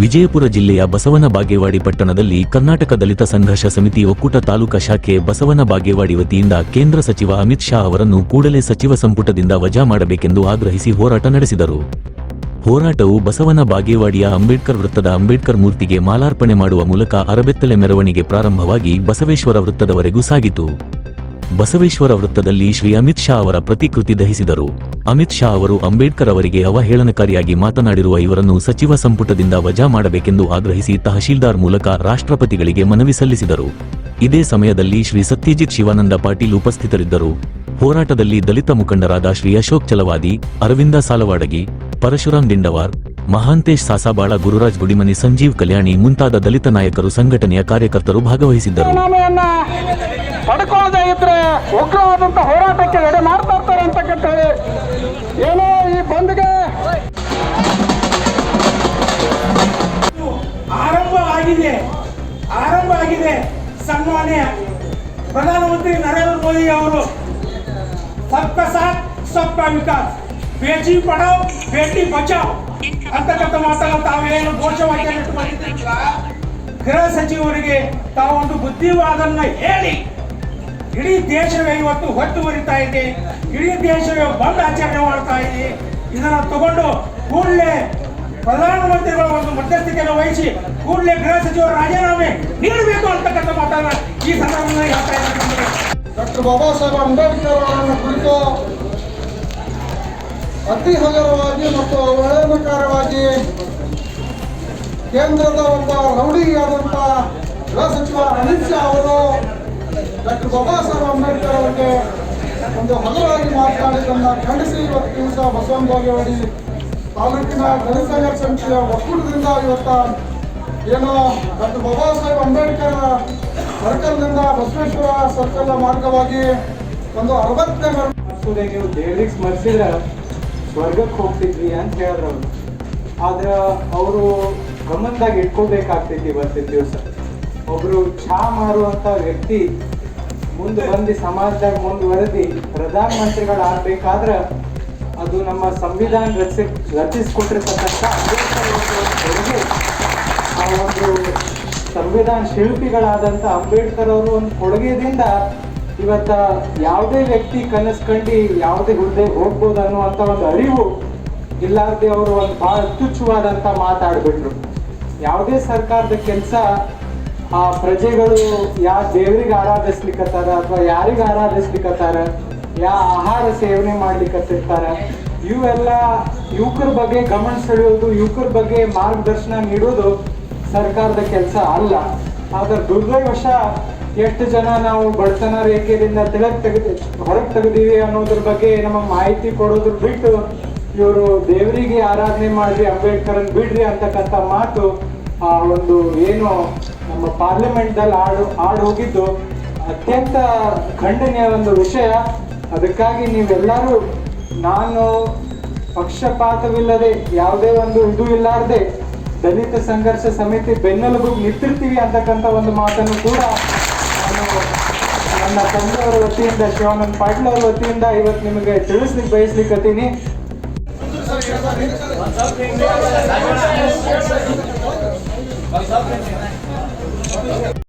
ವಿಜಯಪುರ ಜಿಲ್ಲೆಯ ಬಸವನ ಬಾಗೇವಾಡಿ ಪಟ್ಟಣದಲ್ಲಿ ಕರ್ನಾಟಕ ದಲಿತ ಸಂಘರ್ಷ ಸಮಿತಿ ಒಕ್ಕೂಟ ತಾಲೂಕಾ ಶಾಖೆ ಬಸವನ ಬಾಗೇವಾಡಿ ವತಿಯಿಂದ ಕೇಂದ್ರ ಸಚಿವ ಅಮಿತ್ ಶಾ ಅವರನ್ನು ಕೂಡಲೇ ಸಚಿವ ಸಂಪುಟದಿಂದ ವಜಾ ಮಾಡಬೇಕೆಂದು ಆಗ್ರಹಿಸಿ ಹೋರಾಟ ನಡೆಸಿದರು. ಹೋರಾಟವು ಬಸವನ ಬಾಗೇವಾಡಿಯ ಅಂಬೇಡ್ಕರ್ ವೃತ್ತದ ಅಂಬೇಡ್ಕರ್ ಮೂರ್ತಿಗೆ ಮಾಲಾರ್ಪಣೆ ಮಾಡುವ ಮೂಲಕ ಅರಬೆತ್ತಲೆ ಮೆರವಣಿಗೆ ಪ್ರಾರಂಭವಾಗಿ ಬಸವೇಶ್ವರ ವೃತ್ತದವರೆಗೂ ಸಾಗಿತು. ಬಸವೇಶ್ವರ ವೃತ್ತದಲ್ಲಿ ಶ್ರೀ ಅಮಿತ್ ಶಾ ಅವರ ಪ್ರತಿಕೃತಿ ದಹಿಸಿದರು. ಅಮಿತ್ ಶಾ ಅವರು ಅಂಬೇಡ್ಕರ್ ಅವರಿಗೆ ಅವಹೇಳನಕಾರಿಯಾಗಿ ಮಾತನಾಡಿರುವ ಇವರನ್ನು ಸಚಿವ ಸಂಪುಟದಿಂದ ವಜಾ ಮಾಡಬೇಕೆಂದು ಆಗ್ರಹಿಸಿ ತಹಶೀಲ್ದಾರ್ ಮೂಲಕ ರಾಷ್ಟ್ರಪತಿಗಳಿಗೆ ಮನವಿ ಸಲ್ಲಿಸಿದರು. ಇದೇ ಸಮಯದಲ್ಲಿ ಶ್ರೀ ಸತ್ಯಜಿತ್ ಶಿವಾನಂದ ಪಾಟೀಲ್ ಉಪಸ್ಥಿತರಿದ್ದರು. ಹೋರಾಟದಲ್ಲಿ ದಲಿತ ಮುಖಂಡರಾದ ಶ್ರೀ ಅಶೋಕ್ ಚಲವಾದಿ, ಅರವಿಂದ ಸಾಲವಾಡಗಿ ಪರಶುರಾಮ್ ದಿಂಡವಾರ್ ಮಹಾಂತೇಶ್ ಸಾಸಾಬಾಳ ಗುರುರಾಜ್ ಗುಡಿಮನಿ ಸಂಜೀವ್ ಕಲ್ಯಾಣಿ ಮುಂತಾದ ದಲಿತ ನಾಯಕರು ಸಂಘಟನೆಯ ಕಾರ್ಯಕರ್ತರು ಭಾಗವಹಿಸಿದ್ದರು. ರಾಜೀನಾಮೆಯನ್ನ ಪಡ್ಕೊಳ್ಳದೆ ಇದ್ರೆ ಉಗ್ರವಾದಂತ ಹೋರಾಟಕ್ಕೆ ಎಡೆ ಮಾಡ್ತಾ ಇರ್ತಾರೆ ಅಂತಕ್ಕಂತ ಹೇಳಿ ಏನೋ ಈ ಬಂದ್ಗೆ ಆರಂಭ ಆಗಿದೆ. ಆರಂಭ ಆಗಿದೆ. ಸನ್ಮಾನ್ಯ ಪ್ರಧಾನಮಂತ್ರಿ ನರೇಂದ್ರ ಮೋದಿ ಅವರು. ಸಬ್ಕ ಸಾಥ್ ಸಬ್ಕ ವಿಕಾಸ್. ಬೇಟಿ ಪಡಾವ್ ಬೇಟಿ ಬಚಾವ್. ಅಂತಕ್ಕಂಥ ಮಾತನ್ನ ತಾವೇನು ಘೋಷವಾಕ್ಯ ಇಟ್ಟು ಬಂದಿದ್ದೀರಲ್ಲ, ಗೃಹ ಸಚಿವರಿಗೆ ತಾವೊಂದು ಬುದ್ಧಿವಾದನ್ನ ಹೇಳಿ. ಇಡೀ ದೇಶವೇ ಇವತ್ತು ಹೊತ್ತುವರಿತಾ ಇದೆ. ಇಡೀ ದೇಶವೇ ಬಂದ್ ಆಚರಣೆ ಮಾಡ್ತಾ ಇದೆ. ಇದನ್ನ ತಗೊಂಡು ಕೂಡಲೇ ಪ್ರಧಾನಮಂತ್ರಿಗಳ ಒಂದು ಮಧ್ಯಸ್ಥಿಕೆಯನ್ನು ವಹಿಸಿ ಕೂಡಲೇ ಗೃಹ ಸಚಿವರು ರಾಜೀನಾಮೆ ನೀಡಬೇಕು ಅಂತಕ್ಕಂಥ ಮಾತನ್ನ ಈ ಸಂದರ್ಭದಲ್ಲಿ ಹೇಳ್ತಾ ಇದ್ದಾರೆ ಡಾಕ್ಟರ್ ಬಾಬಾ ಸಾಹೇಬ್ ಅಂಬೇಡ್ಕರ್ ಅವರನ್ನು ಕುರಿತು ಅತಿ ಹಗರವಾಗಿ ಮತ್ತು ಅವಹೇಳನಕಾರವಾಗಿ ಕೇಂದ್ರದ ಒಬ್ಬ ರೌಡಿಯಾದಂಥ ಗೃಹ ಸಚಿವ ಅಮಿತ್ ಶಾ ಅವರು ಡಾಕ್ಟರ್ ಬಾಬಾ ಸಾಹೇಬ್ ಅಂಬೇಡ್ಕರ್ ಅವರಿಗೆ ಒಂದು ಹಗರವಾಗಿ ಮಾತನಾಡಿದ್ದನ್ನು ಖಂಡಿಸಿ ಇವತ್ತು ದಿವಸ ಬಸವನ ಬಾಗೇವಾಡಿ ತಾಲೂಕಿನ ದಲಿತ ಸಂಘರ್ಷ ಸಮಿತಿಯ ಒಕ್ಕೂಟದಿಂದ ಇವತ್ತ ಏನು ಡಾಕ್ಟರ್ ಬಾಬಾ ಸಾಹೇಬ್ ಅಂಬೇಡ್ಕರ್ ಸರ್ಕಲ್ನಿಂದ ಬಸವೇಶ್ವರ ಸರ್ಕಲ್ನ ಮಾರ್ಗವಾಗಿ ಒಂದು ಅರವತ್ತನೇ ನೀವು ದೇವ್ರಿಗೆ ಸ್ಮರಿಸಿದ್ರೆ ಸ್ವರ್ಗಕ್ಕೆ ಹೋಗ್ತಿದ್ವಿ ಅಂತ ಹೇಳಿದ್ರು ಆದ್ರೆ ಅವರು ಗಮನದಾಗ ಇಟ್ಕೋಬೇಕಾಗ್ತೈತಿ ಇವತ್ತಿನ ದಿವಸ. ಒಬ್ರು ಚಹಾ ಮಾರುವಂತ ವ್ಯಕ್ತಿ ಮುಂದೆ ಬಂದು ಸಮಾಜದಾಗ ಮುಂದುವರೆದಿ ಪ್ರಧಾನಮಂತ್ರಿಗಳಾಗಬೇಕಾದ್ರೆ ಅದು ನಮ್ಮ ಸಂವಿಧಾನ ರಚಿಸಿ, ರಚಿಸಿಕೊಟ್ಟಿರ್ತಕ್ಕಂಥ ಅಂಬೇಡ್ಕರ್ ಆ ಒಂದು ಸಂವಿಧಾನ ಶಿಲ್ಪಿಗಳಾದಂಥ ಅಂಬೇಡ್ಕರ್ ಅವರು ಒಂದು ಕೊಡುಗೆದಿಂದ ಇವತ್ತ ಯಾವುದೇ ವ್ಯಕ್ತಿ ಕನಸು ಕಂಡು ಯಾವುದೇ ಹುದ್ದೆ ಹೋಗ್ಬೋದು ಅನ್ನುವಂತ ಒಂದು ಅರಿವು ಇಲ್ಲಾರ್ದೆ ಅವರು ಒಂದು ಬಹಳ ತುಚ್ಛವಾದಂಥ ಮಾತಾಡ್ಬಿಟ್ರು. ಯಾವುದೇ ಸರ್ಕಾರದ ಕೆಲಸ ಆ ಪ್ರಜೆಗಳು ಯಾ ದೇವರಿಗೆ ಆರಾಧಿಸ್ಲಿಕ್ಕತ್ತಾರ ಅಥವಾ ಯಾರಿಗೆ ಆರಾಧಿಸ್ಲಿಕ್ಕತ್ತಾರ ಯಾ ಆಹಾರ ಸೇವನೆ ಮಾಡ್ಲಿಕ್ಕತ್ತಿರ್ತಾರ ಇವೆಲ್ಲ ಯುವಕರ ಬಗ್ಗೆ ಗಮನ ಸೆಳೆಯೋದು, ಯುವಕರ ಬಗ್ಗೆ ಮಾರ್ಗದರ್ಶನ ನೀಡೋದು ಸರ್ಕಾರದ ಕೆಲಸ ಅಲ್ಲ. ಆದ್ರೆ ದುರ್ದೈವಶ ಎಷ್ಟು ಜನ ನಾವು ಬಡತನ ರೇಖೆಯಿಂದ ತೆಳಗ್ ತೆಗೆದು ಹೊರಗೆ ತೆಗೆದೀವಿ ಅನ್ನೋದ್ರ ಬಗ್ಗೆ ನಮ್ಮ ಮಾಹಿತಿ ಕೊಡೋದ್ರ ಬಿಟ್ಟು ಇವರು ದೇವರಿಗೆ ಆರಾಧನೆ ಮಾಡ್ರಿ, ಅಂಬೇಡ್ಕರನ್ ಬಿಡ್ರಿ ಅಂತಕ್ಕಂಥ ಮಾತು ಆ ಒಂದು ಏನು ನಮ್ಮ ಪಾರ್ಲಿಮೆಂಟ್ದಲ್ಲಿ ಆಡು ಆಡು ಹೋಗಿದ್ದು. ಅತ್ಯಂತ ಖಂಡನೀಯ ಒಂದು ವಿಷಯ. ಅದಕ್ಕಾಗಿ ನೀವೆಲ್ಲರೂ ನಾನು ಪಕ್ಷಪಾತವಿಲ್ಲದೆ, ಯಾವುದೇ ಒಂದು ಇದು ಇಲ್ಲಾರದೆ ದಲಿತ ಸಂಘರ್ಷ ಸಮಿತಿ ಬೆನ್ನೆಲುಬು ನಿಂತಿರ್ತೀವಿ ಅಂತಕ್ಕಂಥ ಒಂದು ಮಾತನ್ನು ಕೂಡ ನನ್ನ ತಂದೆಯವರ ವತಿಯಿಂದ ಶಿವಾನಂದ್ ಪಾಟೀಲ್ ವತಿಯಿಂದ ಇವತ್ತು ನಿಮಗೆ ತಿಳಿಸ್ಲಿಕ್ಕೆ ಬಯಸ್ಲಿಕ್ಕತ್ತೀನಿ